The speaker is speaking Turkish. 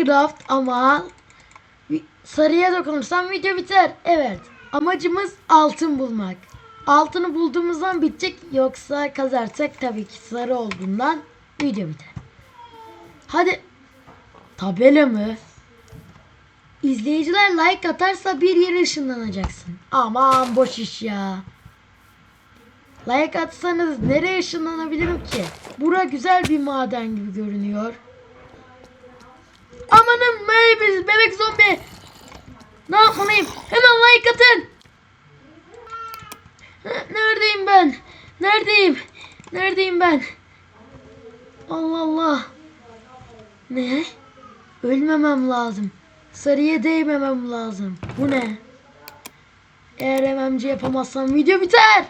Minecraft ama sarıya dokunursam video biter. Evet. Amacımız altın bulmak. Altını bulduğumuzdan bitecek yoksa kazarsak tabii ki sarı olduğundan video biter. Hadi. Tabela mı? İzleyiciler like atarsa bir yere ışınlanacaksın. Aman boş iş ya. Like atsanız nereye ışınlanabilirim ki? Bura güzel bir maden gibi görünüyor. Amanın bebek, bebek zombi. Ne yapmalıyım? Hemen like atın. Neredeyim ben? Neredeyim? Neredeyim ben? Allah Allah. Ne? Ölmemem lazım. Sarıya değmemem lazım. Bu ne? Eğer MMC yapamazsam video biter.